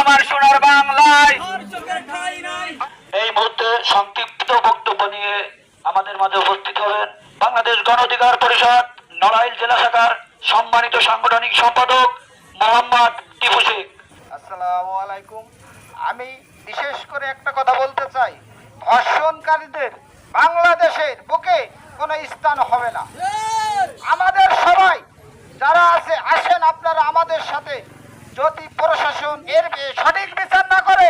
আমার সোনার বাংলায়। এই মুহূর্তে সংক্ষিপ্ত বক্তব্য নিয়ে আমাদের মাঝে উপস্থিত হবেন বাংলাদেশ গণ অধিকার পরিষদ নড়াইল জেলা শাখার সম্মানিত সাংগঠনিক সম্পাদক মোহাম্মদ টিপু শেখ। আসসালামু আলাইকুম। আমি বিশেষ করে একটা কথা বলতে চাই। ধর্ষণকারীদের বাংলাদেশের বুকে কোনো স্থান হবে না। আমাদের সবাই যারা আছে আসেন আপনারা আমাদের সাথে যদি পর প্রশাসন এর সঠিক বিচার না করে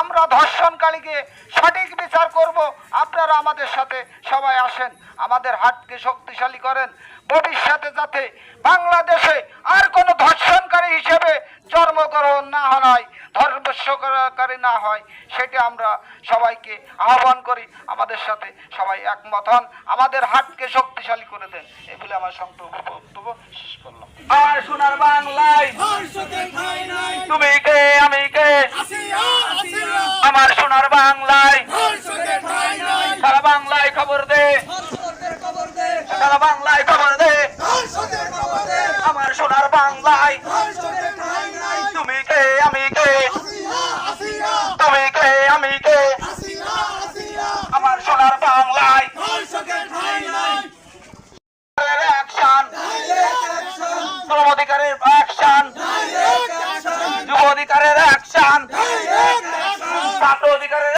আমরা ধর্ষণকারীকে সঠিক বিচার করব। আপনারা আমাদের সাথে সবাই আসেন, আমাদের হাতকে শক্তিশালী করেন। ভবিষ্যতে যাতে বাংলাদেশে আর কোনো ধর্ষণকারী হিসেবে জন্মগ্রহণ না হয় ধর্মস্বকারী না হয়, সেটা আমরা সবাইকে আহ্বান করি। আমাদের সাথে সবাই একমত হন। আমাদের হাতকে শক্তিশালী করে দেন এই বলে আমার সংক্ষিপ্ত বক্তব্য শেষ করলাম। আর সোনার দে। সারা অধিকারের অ্যাকশন যুব অধিকারের অ্যাকশন ছাত্র অধিকারের